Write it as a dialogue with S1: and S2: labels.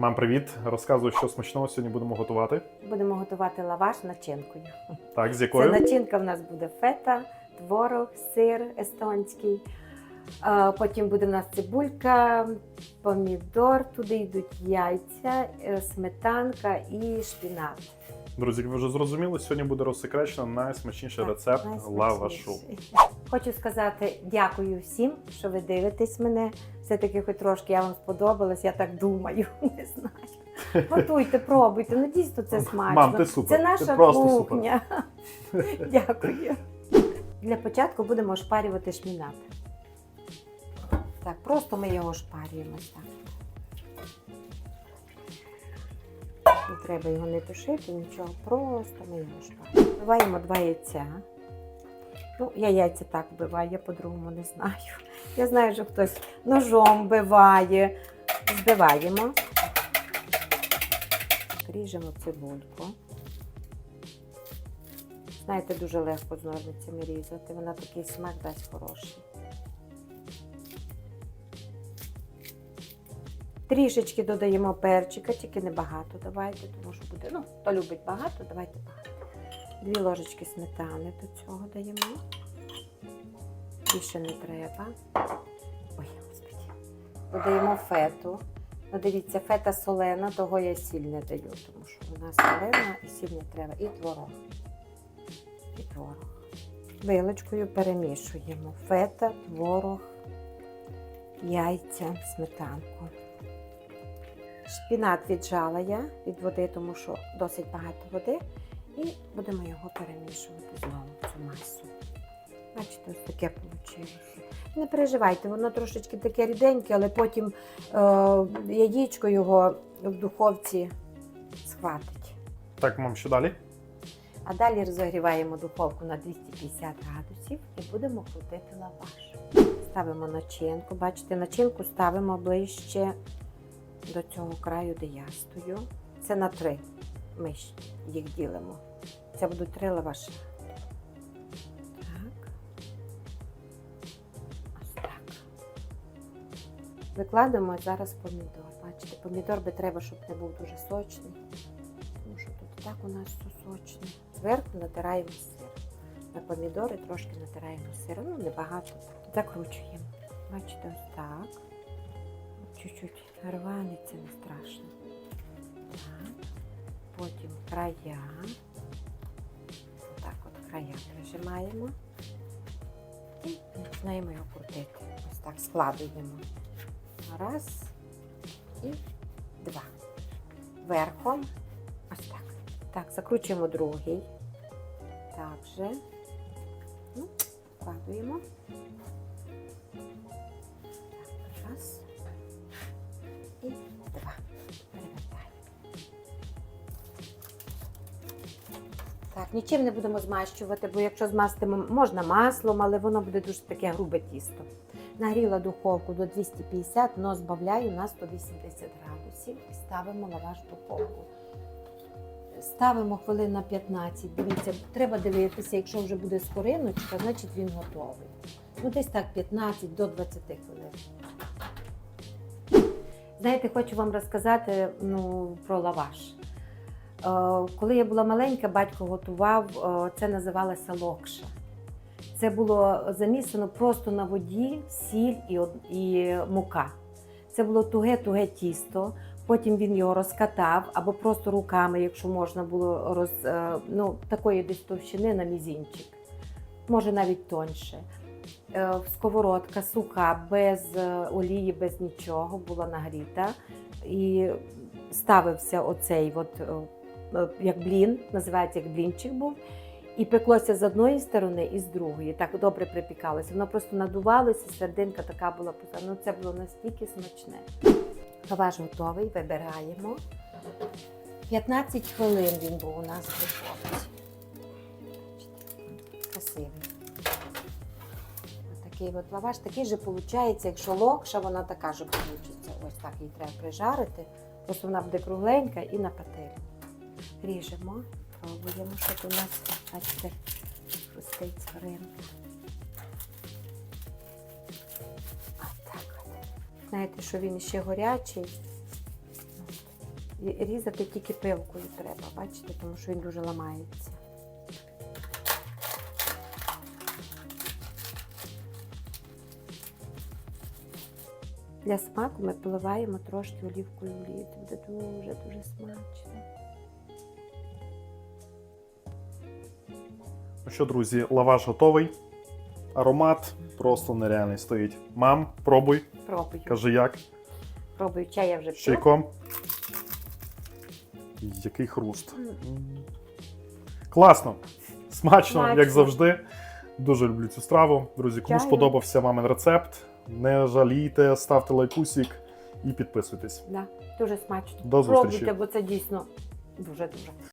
S1: Мам, привіт! Розказую, що смачного сьогодні будемо готувати.
S2: Будемо готувати лаваш начинкою.
S1: Так, з
S2: Це начинка в нас буде фета, творог, сир естонський. Потім буде в нас цибулька, помідор, туди йдуть яйця, е, сметанка і шпінат.
S1: Друзі, як ви вже зрозуміли, сьогодні буде розсекречено найсмачніший
S2: Так,
S1: рецепт
S2: найсмачніший.
S1: лавашу.
S2: Хочу сказати дякую всім, що ви дивитесь мене. Все-таки хоч трошки я вам сподобалась, я так думаю, не знаю. Готуйте, пробуйте. Ну дійсно це смачно.
S1: Мам, ти супер.
S2: Це наша
S1: просто
S2: кухня. Дякую. Для початку будемо шпарювати шмінат. Так, просто ми його шпарюємо. Так. Не треба його не тушити, нічого, просто ми його. Вбиваємо два яйця. Ну, я яйця так вбиваю, я по-другому не знаю. Я знаю, що хтось ножом вбиває. Збиваємо. Ріжемо цибульку. Знаєте, дуже легко з ножницями різати. Вона такий смак дасть хороший. Трішечки додаємо перчика, тільки небагато давайте, тому що буде. Ну, хто любить багато, давайте багато. Дві ложечки сметани до цього даємо. Більше не треба. Ой, господи. Додаємо фету. Ну, дивіться, фета солена, того я сіль не даю, тому що вона солена і сіль не треба. І творог. І творог. Вилочкою перемішуємо. Фета, творог, яйця, сметанку. Шпінат віджала я від води, тому що досить багато води. І будемо його перемішувати знову цю масу. Бачите, ось таке вийшло. Не переживайте, воно трошечки таке ріденьке, але потім е, яєчко його в духовці схватить.
S1: Так, мам, що далі?
S2: А далі розігріваємо духовку на 250 градусів і будемо крутити лаваш. Ставимо начинку. Бачите, начинку ставимо ближче до цього краю, де я стою. Це на три. Ми їх ділимо. Це будуть три лаваші. Так. Ось так. Викладемо зараз помідор. Бачите, помідор би треба, щоб не був дуже сочний. Тому що тут так у нас все сочне. Зверху натираємо сир. На помідори трошки натираємо сир. Ну, небагато. Закручуємо. Бачите, ось так. Чуть-чуть рваниться, не страшно. Так. Потім края. Так, от края прижимаємо. І починаємо його крутити. Ось так складуємо. Раз і два. Верхом. Ось так. Так, закручуємо другий. Так же. Ну, складуємо. Так, раз. Два. Перевертаємо. Так, нічим не будемо змащувати, бо якщо змастимо, можна маслом, але воно буде дуже таке грубе тісто. Нагріла духовку до 250, но збавляю на 180 градусів і ставимо лаваш в духовку. Ставимо хвилин на 15. Дивіться, треба дивитися, якщо вже буде скориночка, значить він готовий. Ну, десь так 15 до 20 хвилин. Знаєте, хочу вам розказати ну, про лаваш. Е, Коли я була маленька, батько готував, е, це називалося локша. Це було замісено просто на воді, сіль і, і мука. Це було туге-туге тісто. Потім він його розкатав або просто руками, якщо можна було роз, е, ну, такої десь товщини на мізінчик, може навіть тоньше. Е, Сковородка суха, без е, олії, без нічого, була нагріта. І ставився оцей, от, е, як блін, називається як блінчик був. І пеклося з одної сторони і з другої. Так добре припікалося. Воно просто надувалося, сердинка така була. Ну це було настільки смачне. Лаваш готовий, вибираємо. 15 хвилин він був у нас в. Красивий. Ось такий от лаваш, такий же виходить, якщо локша, вона така ж вийде. Ось так її треба прижарити. Просто вона буде кругленька і на пательні. Ріжемо, пробуємо, що у нас, бачите, хрустить сваринка. Ось так от. Знаєте, що він ще горячий. Різати тільки пилкою треба, бачите, тому що він дуже ламається. Для смаку ми поливаємо трошки олівкою олії. Це буде дуже-дуже смачно.
S1: Ну що, друзі, лаваш готовий. Аромат просто нереальний стоїть. Мам, пробуй,
S2: Пробую.
S1: кажи як.
S2: Пробую чай я вже п'ю.
S1: чайком. Який хруст.
S2: М.
S1: Класно. Смачно,
S2: Смачно.
S1: як завжди. Дуже люблю цю страву. Друзі, кому
S2: Чаю.
S1: сподобався мамин рецепт, не жалійте, ставте лайкусик і підписуйтесь.
S2: Да, дуже смачно.
S1: До зустрічі.
S2: Пробуйте, бо це дійсно дуже-дуже.